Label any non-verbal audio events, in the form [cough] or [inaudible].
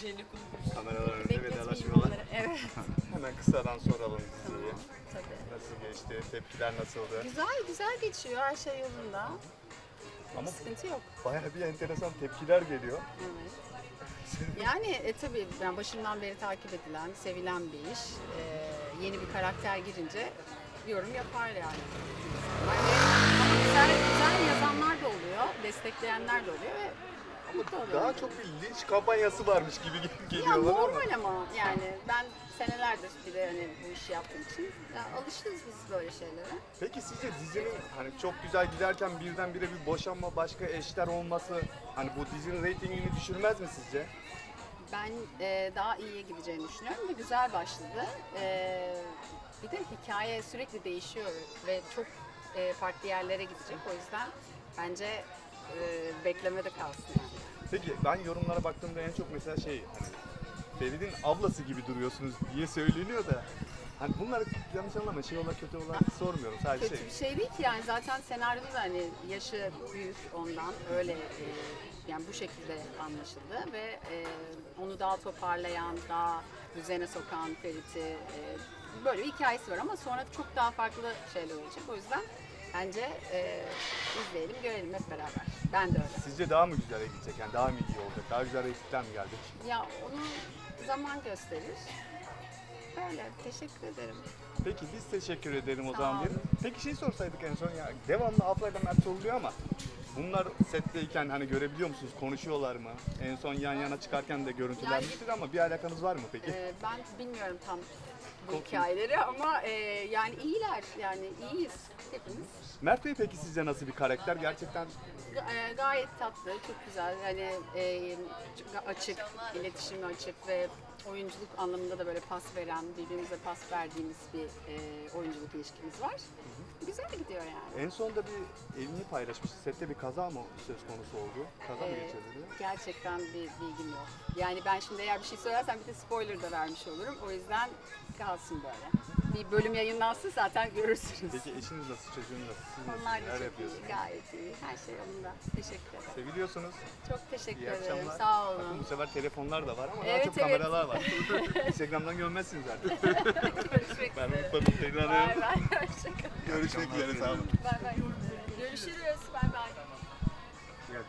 Şeyini kurmuş. Kameralar önünde vedalaşmıyorlar. Evet. [laughs] Hemen kısadan soralım diziyi. Tabii. Nasıl geçti? Tepkiler nasıldı? Güzel güzel geçiyor. Her şey yolunda. Ama Sıkıntı yok. bayağı bir enteresan tepkiler geliyor. Evet. Yani e, tabii ben başından beri takip edilen, sevilen bir iş. Ee, yeni bir karakter girince yorum yapar yani. Yani ama güzel, güzel yazanlar da oluyor, destekleyenler de oluyor ve. Daha çok bir linç kampanyası varmış gibi Ya geliyor bana ama. normal ama yani ben senelerdir bir de hani bu işi yaptığım için ya alışırız biz böyle şeylere. Peki sizce dizinin hani çok güzel giderken birdenbire bir boşanma, başka eşler olması hani bu dizinin reytingini düşürmez mi sizce? Ben e, daha iyiye gideceğini düşünüyorum ve güzel başladı. E, bir de hikaye sürekli değişiyor ve çok e, farklı yerlere gidecek. O yüzden bence e, beklemede kalsın yani. Peki ben yorumlara baktığımda en çok mesela şey hani Ferit'in ablası gibi duruyorsunuz diye söyleniyor da hani bunları yanlış anlama şey olarak kötü olarak sormuyorum sadece Kötü şey. bir şey değil ki yani zaten senaryoda da hani yaşı büyük ondan öyle e, yani bu şekilde anlaşıldı ve e, onu daha toparlayan, daha düzene sokan Ferit'i e, böyle bir hikayesi var ama sonra çok daha farklı şeyler olacak. O yüzden bence e, izleyelim, görelim hep beraber. Ben de öyle. Sizce daha mı güzel gidecek yani daha mı iyi olacak? Daha güzel reytingler mi gelecek? Ya onu zaman gösterir. Böyle teşekkür ederim. Peki biz teşekkür edelim o Sağ zaman olun. diyelim. Peki şey sorsaydık en son ya devamlı Afra'yla Mert soruluyor ama bunlar setteyken hani görebiliyor musunuz? Konuşuyorlar mı? En son yan yana çıkarken de görüntülenmiştir ama bir alakanız var mı peki? Ee, ben bilmiyorum tam bu hikayeleri ama e, yani iyiler yani iyiyiz hepimiz. Mert Bey peki sizce nasıl bir karakter? Gerçekten Ga- e, gayet tatlı, çok güzel. Hani e, açık, iletişimi açık ve oyunculuk anlamında da böyle pas veren, birbirimize pas verdiğimiz bir e, oyunculuk ilişkimiz var. Güzel gidiyor en sonda bir evini paylaşmış. Sette bir kaza mı söz konusu oldu? Kaza mı Ee, geçirdi? gerçekten bir bilgim yok. Yani ben şimdi eğer bir şey söylersem bir de spoiler da vermiş olurum. O yüzden kalsın böyle. Bir bölüm yayınlansın zaten görürsünüz. Peki eşiniz nasıl, çocuğunuz nasıl? Siz nasıl, Onlar da neler çok iyi, gayet iyi. Her şey yolunda. Teşekkür ederim. Seviliyorsunuz. Çok teşekkür İyi ederim. akşamlar. Sağ Bakın olun. bu sefer telefonlar da var ama daha Evet, çok evet. kameralar var. [laughs] Instagram'dan görmezsiniz zaten. [laughs] Görüşmek Ben üzere. unutmadım tekrar. Bay bay. [laughs] Hoşçakalın. Görüşmek üzere sağ olun. Bay bay. Görüşürüz. Bay bay.